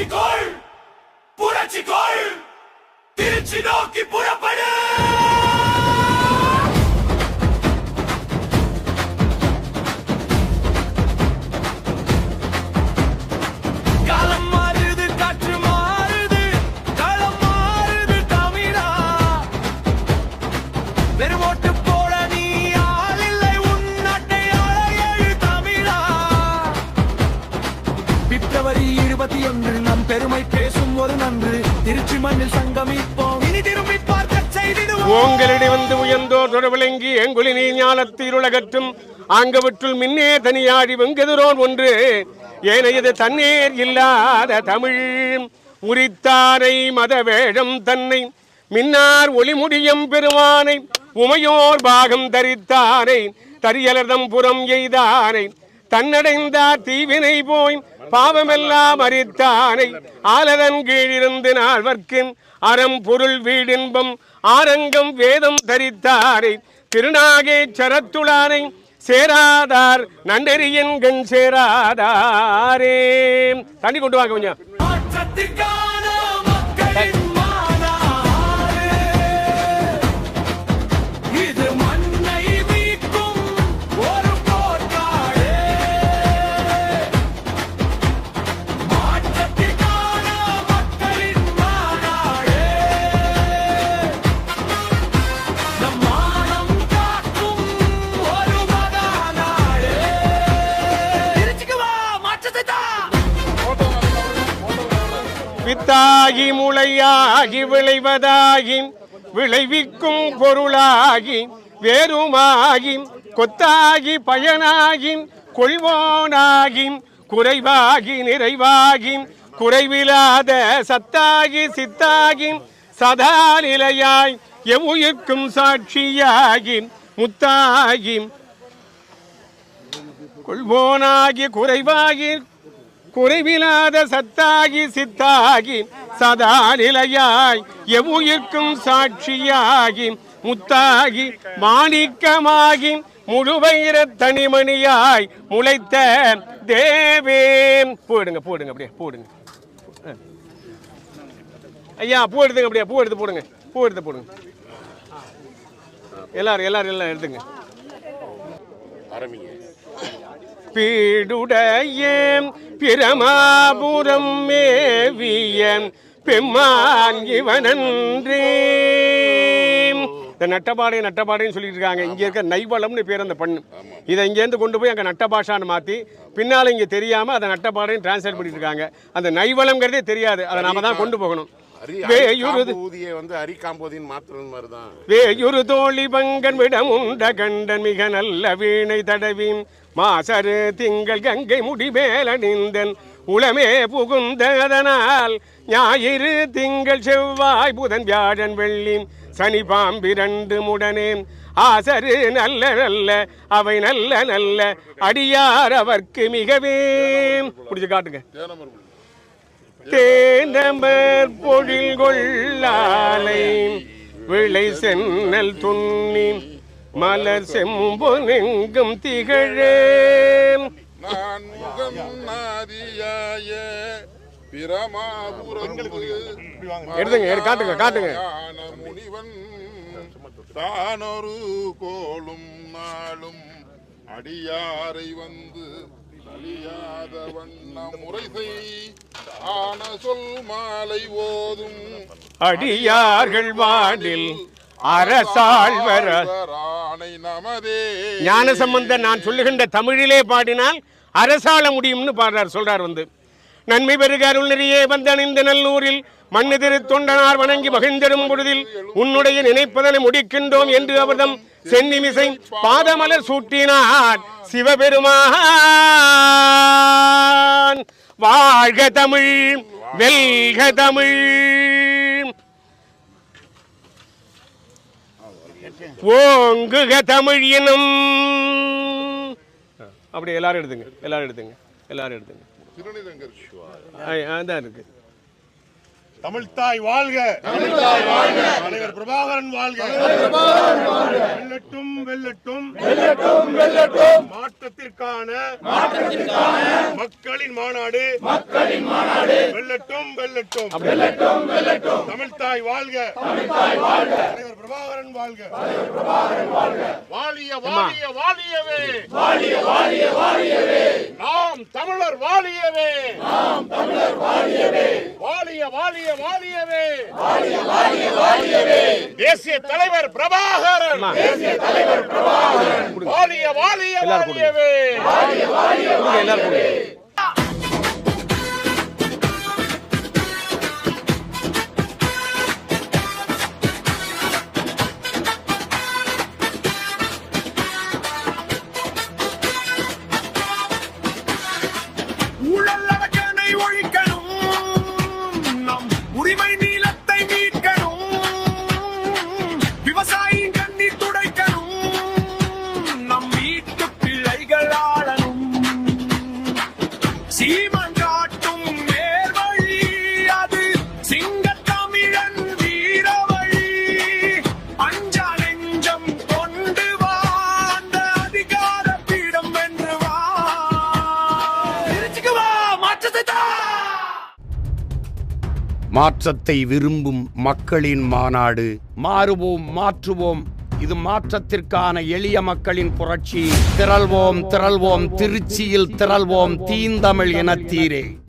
Mexico! இருபத்தி ஒன்று. நம் பெருமை பேசும் ஒரு நன்று. திருச்சி மண்ணில் சங்கமிப்போம். இனி திரும்பி பார்க்க செய்திடுவோம். ஓங்களிடை வந்து உயர்ந்தோர் தொடர்விளங்கி எங்குளி நீ ஞானத்தீருலகற்றும் ஆங்கவற்றுள் மின்னே தனியாடி வெங்கெதிரோன் ஒன்று. ஏனையது தன்னேர் இல்லாத தமிழ். உரித்தாரை மத வேடம் தன்னை. மின்னார் ஒளிமுடியம் பெருமானை. உமையோர் பாகம் தரித்தாரை. தரியலர்தம் புறம் எய்தாரை. தன்னடைந்தார் தீவினை போய் பாவமெல்லாம் அறித்தானை ஆலதன் கீழிருந்து நால்வர்க்கின் அறம் பொருள் வீடின்பம் ஆரங்கம் வேதம் தரித்தாரை திருநாகே சரத்துளானை சேராதார் நன்னெறியின் கண் சேராதாரே. தண்ணி கொண்டு வாங்க கொஞ்சம். வித்தாகி முளையாகி விளைவதாகி விளைவிக்கும் பொருளாகி வேறுமாகி கொத்தாகி பயனாகி கொள்வோனாகி குறைவாகி நிறைவாகி குறைவிலாத சத்தாகி சித்தாகி சதா நிலையாய் எவ்வுயிர்க்கும் சாட்சியாகி முத்தாகி கொள்வோனாகி குறைவாகி குறைவிலாத சத்தாகி சித்தாகி சதா நிலையாய் எவ்வுயிர்க்கும் சாட்சியாகி முத்தாகி மாணிக்கமாகி முழுவயிர தனிமணியாய் முளைத்த தேவே. போடுங்க போடுங்க அப்படியே போடுங்க. ஐயா பூ எடுத்துங்க அப்படியே பூ எடுத்து போடுங்க பூ எடுத்து போடுங்க. எல்லாரும் எல்லாரும் எல்லாம் எடுத்துங்க பீடுடைய பிரமாபுரம் மேவிய பெம்மான் இவனன்றே. இந்த நட்டபாடை நட்டபாடைன்னு சொல்லிட்டு இருக்காங்க. இங்கே இருக்க நைவளம்னு பேர் அந்த பண்ணு. இதை இங்கேருந்து கொண்டு போய் அங்கே நட்டபாஷான்னு மாற்றி பின்னால் இங்கே தெரியாமல் அதை நட்டபாடைன்னு டிரான்ஸ்லேட் பண்ணிட்டு இருக்காங்க. அந்த நைவளம்ங்கிறதே தெரியாது. அதை நாம தான் கொண்டு போகணும். வேயுறு தோழி பங்கன் விடம் உண்ட கண்டன் மிக நல்ல வீணை தடவின். மாசரு திங்கள் கங்கை முடிமேலணிந்தன் உளமே புகுந்ததனால் ஞாயிறு திங்கள் செவ்வாய் புதன் வியாழன் வெள்ளி சனி பாம்பிரண்டு முடனே ஆசரு நல்ல நல்ல அவை நல்ல நல்ல. அடியார் அவர்க்கு மிகவே. பிடிச்சு காட்டுங்க. தேனமர் பொழில் கொள்ளாலை விளை சென்னல் துண்ணி மலர் செம்பொனெங்கும் திகழே. நான் முகம் நாதியாய பிரமாபுரத்து எடுத்துங்க, எடு, காட்டுங்க, காட்டுங்க. முனிவன். தானொரு கோளும் நாளும் அடியாரை வந்து அழியாத வண்ண முறை செய் ஆன சொல் மாலை ஓதும். அடியார்கள் வாடில் அரசாழ்வர ஆணை நமதே. ஞானசம்பந்தன் நான் சொல்லுகின்ற தமிழிலே பாடினால் அரசாள முடியும்னு பாடுறார் சொல்றார் வந்து. நன்மை பெருக அருள் நெறியே வந்தணிந்த நல்லூரில் மண்ணெதிரு தொண்டனார் வணங்கி மகிழ்ந்திடும் பொழுதில் உன்னுடைய நினைப்பதனை முடிக்கின்றோம் என்று அவர்தம் சென்னிமிசை பாதமலர் சூட்டினார் சிவபெருமான். வாழ்க தமிழ் வெல்க தமிழ். ஓங்குக தமிழ் எனும். அப்படி எல்லாரும் எடுத்துங்க எல்லாரும் எடுத்துங்க எல்லாரும் எடுத்துங்க. அதான் இருக்கு. தமிழ்தாய் வாழ்க. தலைவர் பிரபாகரன் வாழ்க. வெல்லட்டும் வெல்லட்டும். மாற்றத்திற்கான மக்களின் மாநாடு. மக்களின் மாநாடு. வெல்லட்டும் வெல்லட்டும். வெல்லட்டும் வெல்லட்டும். தமிழ்தாய் வாழ்க. தமிழ்தாய் வாழ்க. தலைவர் பிரபாகரன் வாழ்க. வாழிய வாழிய வாழியவே வாழிய வாழிய வாழியவே நாம் தமிழர் வாழியவே நாம் தமிழர் வாழியவே வாழிய வாழிய வாழியவே வாழிய வாழிய வாழியவே தேசிய தலைவர் பிரபாகரன். தேசிய தலைவர் பிரபாகரன். வாழிய வாழிய வாழியவே கொடுங்க எல்லாரும் கொடுங்க. மாற்றத்தை விரும்பும் மக்களின் மாநாடு. மாறுவோம் மாற்றுவோம். இது மாற்றத்திற்கான எளிய மக்களின் புரட்சி. திரள்வோம் திரள்வோம். திருச்சியில் திரள்வோம். தீந்தமிழ் இனத்தீரே.